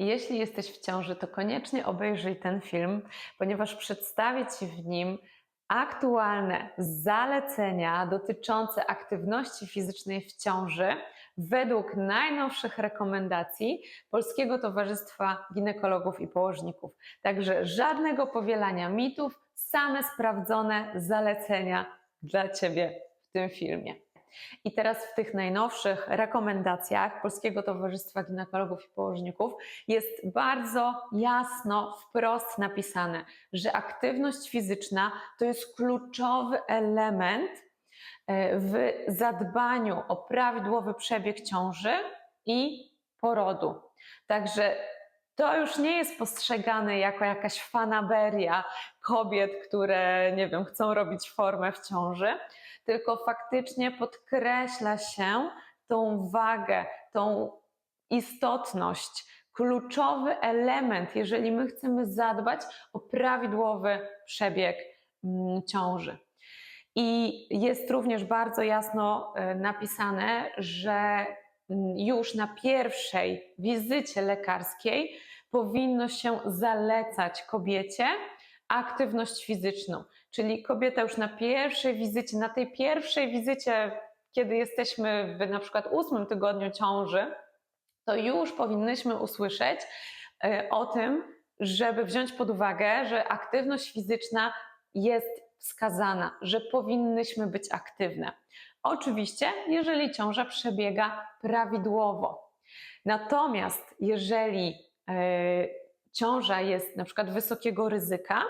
Jeśli jesteś w ciąży, to koniecznie obejrzyj ten film, ponieważ przedstawię Ci w nim aktualne zalecenia dotyczące aktywności fizycznej w ciąży według najnowszych rekomendacji Polskiego Towarzystwa Ginekologów i Położników. Także żadnego powielania mitów, same sprawdzone zalecenia dla Ciebie w tym filmie. I teraz w tych najnowszych rekomendacjach Polskiego Towarzystwa Ginekologów i Położników jest bardzo jasno, wprost napisane, że aktywność fizyczna to jest kluczowy element e, w zadbaniu o prawidłowy przebieg ciąży i porodu. Także to już nie jest postrzegane jako jakaś fanaberia kobiet, które, nie wiem, chcą robić formę w ciąży, tylko faktycznie podkreśla się tą wagę, tą istotność, kluczowy element, jeżeli my chcemy zadbać o prawidłowy przebieg mm, ciąży. I jest również bardzo jasno e, napisane, że mm, już na pierwszej wizycie lekarskiej powinno się zalecać kobiecie aktywność fizyczną. Czyli kobieta już na pierwszej wizycie, na tej pierwszej wizycie, kiedy jesteśmy w na przykład ósmym tygodniu ciąży, to już powinnyśmy usłyszeć e, o tym, żeby wziąć pod uwagę, że aktywność fizyczna jest wskazana, że powinnyśmy być aktywne. Oczywiście, jeżeli ciąża przebiega prawidłowo. Natomiast jeżeli e, ciąża jest na przykład wysokiego ryzyka,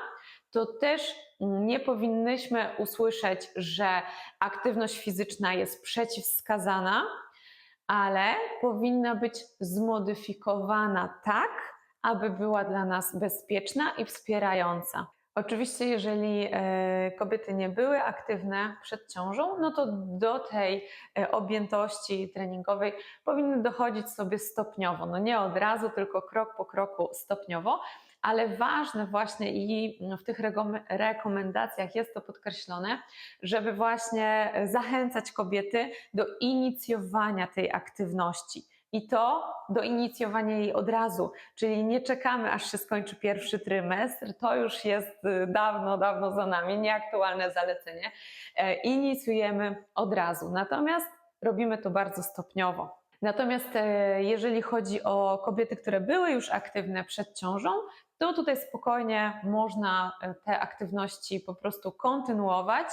to też nie powinnyśmy usłyszeć, że aktywność fizyczna jest przeciwwskazana, ale powinna być zmodyfikowana tak, aby była dla nas bezpieczna i wspierająca. Oczywiście, jeżeli e, kobiety nie były aktywne przed ciążą, no to do tej e, objętości treningowej powinny dochodzić sobie stopniowo. No nie od razu, tylko krok po kroku stopniowo, ale ważne właśnie i w tych rekomendacjach jest to podkreślone, żeby właśnie zachęcać kobiety do inicjowania tej aktywności. I to do inicjowania jej od razu, czyli nie czekamy, aż się skończy pierwszy trymestr, to już jest y, dawno, dawno za nami, nieaktualne zalecenie. E, inicjujemy od razu, natomiast robimy to bardzo stopniowo. Natomiast e, jeżeli chodzi o kobiety, które były już aktywne przed ciążą, to tutaj spokojnie można e, te aktywności po prostu kontynuować,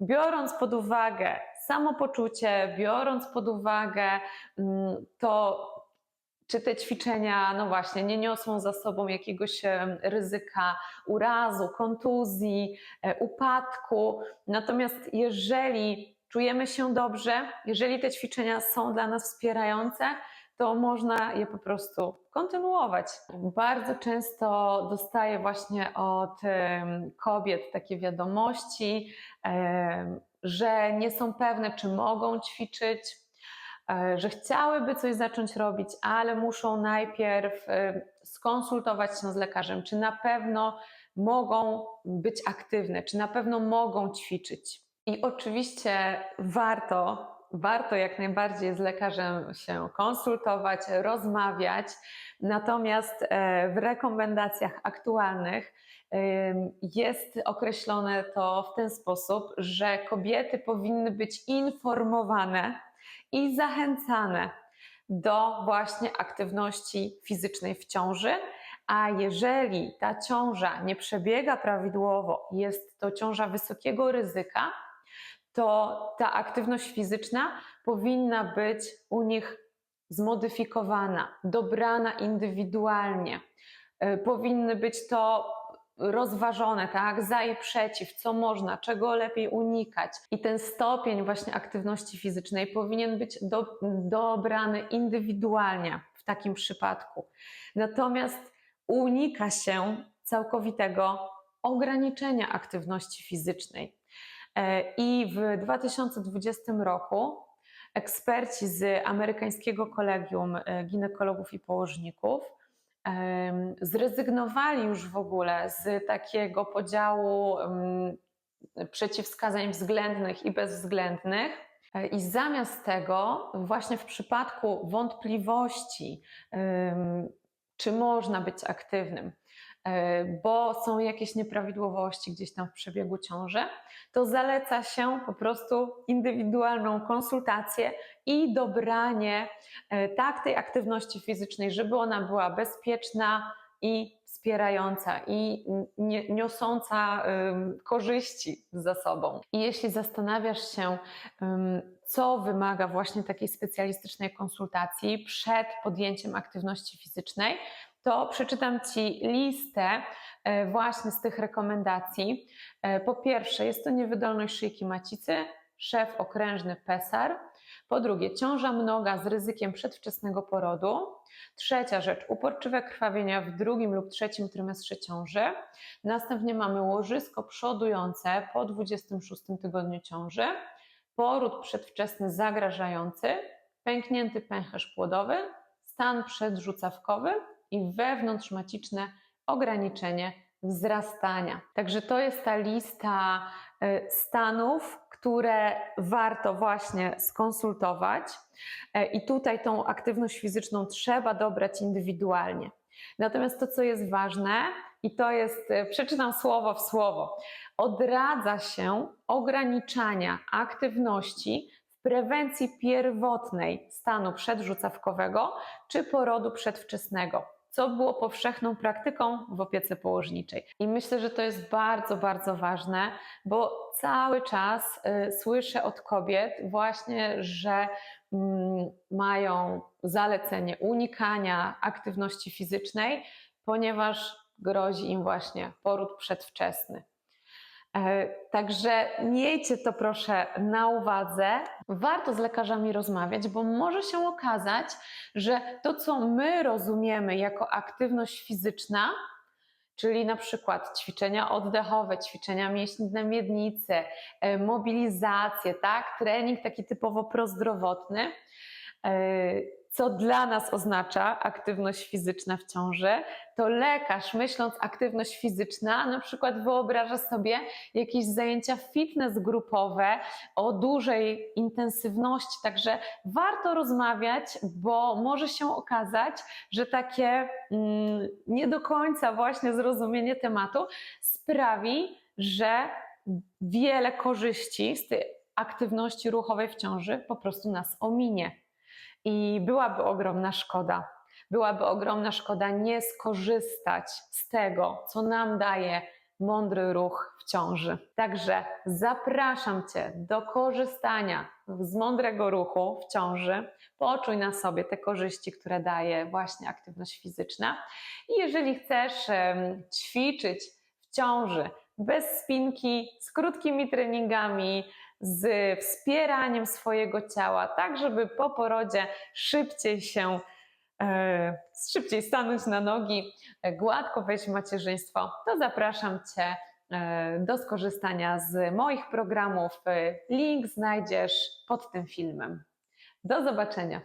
biorąc pod uwagę samopoczucie, biorąc pod uwagę mm, to, czy te ćwiczenia, no właśnie, nie niosą za sobą jakiegoś ryzyka urazu, kontuzji, e, upadku. Natomiast jeżeli czujemy się dobrze, jeżeli te ćwiczenia są dla nas wspierające, to można je po prostu kontynuować. Bardzo często dostaję właśnie od kobiet takie wiadomości, że nie są pewne, czy mogą ćwiczyć, e, że chciałyby coś zacząć robić, ale muszą najpierw e, skonsultować się z lekarzem, czy na pewno mogą być aktywne, czy na pewno mogą ćwiczyć. I oczywiście warto, warto jak najbardziej z lekarzem się konsultować, rozmawiać. Natomiast e, w rekomendacjach aktualnych jest określone to w ten sposób, że kobiety powinny być informowane i zachęcane do właśnie aktywności fizycznej w ciąży, a jeżeli ta ciąża nie przebiega prawidłowo, jest to ciąża wysokiego ryzyka, to ta aktywność fizyczna powinna być u nich zmodyfikowana, dobrana indywidualnie. E, powinny być to rozważone, tak, za i przeciw, co można, czego lepiej unikać. I ten stopień właśnie aktywności fizycznej powinien być do, dobrany indywidualnie w takim przypadku. Natomiast unika się całkowitego ograniczenia aktywności fizycznej. E, I w 2020 roku eksperci z amerykańskiego kolegium e, ginekologów i położników zrezygnowali już w ogóle z takiego podziału przeciwwskazań względnych i bezwzględnych. E, I zamiast tego, właśnie w przypadku wątpliwości, czy można być aktywnym, bo są jakieś nieprawidłowości gdzieś tam w przebiegu ciąży, to zaleca się po prostu indywidualną konsultację i dobranie e, tak tej aktywności fizycznej, żeby ona była bezpieczna i wspierająca i niosąca korzyści za sobą. I jeśli zastanawiasz się, co wymaga właśnie takiej specjalistycznej konsultacji przed podjęciem aktywności fizycznej, to przeczytam Ci listę e, właśnie z tych rekomendacji. E, Po pierwsze, jest to niewydolność szyjki macicy, szef okrężny PESAR. Po drugie, ciąża mnoga z ryzykiem przedwczesnego porodu. Trzecia rzecz, uporczywe krwawienia w drugim lub trzecim trymestrze ciąży. Następnie mamy łożysko przodujące po 26 tygodniu ciąży, poród przedwczesny zagrażający, pęknięty pęcherz płodowy, stan przedrzucawkowy i wewnątrzmaciczne ograniczenie wzrastania. Także to jest ta lista y, stanów, które warto właśnie skonsultować. E, I tutaj tą aktywność fizyczną trzeba dobrać indywidualnie. Natomiast to, co jest ważne, i to jest, e, przeczytam słowo w słowo, odradza się ograniczania aktywności w prewencji pierwotnej stanu przedrzucawkowego czy porodu przedwczesnego, co było powszechną praktyką w opiece położniczej. I myślę, że to jest bardzo, bardzo ważne, bo cały czas y, słyszę od kobiet właśnie, że mm, mają zalecenie unikania aktywności fizycznej, ponieważ grozi im właśnie poród przedwczesny. E, Także miejcie to proszę na uwadze. Warto z lekarzami rozmawiać, bo może się okazać, że to, co my rozumiemy jako aktywność fizyczna, czyli na przykład ćwiczenia oddechowe, ćwiczenia mięśni na miednicy, e, mobilizację, tak, trening taki typowo prozdrowotny, co dla nas oznacza aktywność fizyczna w ciąży, to lekarz myśląc aktywność fizyczna, na przykład wyobraża sobie jakieś zajęcia fitness grupowe o dużej intensywności, także warto rozmawiać, bo może się okazać, że takie mm, nie do końca właśnie zrozumienie tematu sprawi, że wiele korzyści z tej aktywności ruchowej w ciąży po prostu nas ominie. I byłaby ogromna szkoda. Byłaby ogromna szkoda nie skorzystać z tego, co nam daje mądry ruch w ciąży. Także zapraszam Cię do korzystania z mądrego ruchu w ciąży. Poczuj na sobie te korzyści, które daje właśnie aktywność fizyczna. I jeżeli chcesz ćwiczyć w ciąży bez spinki, z krótkimi treningami, z wspieraniem swojego ciała, tak żeby po porodzie szybciej się, e, szybciej stanąć na nogi, gładko wejść w macierzyństwo, to zapraszam Cię e, do skorzystania z moich programów. E, Link znajdziesz pod tym filmem. Do zobaczenia.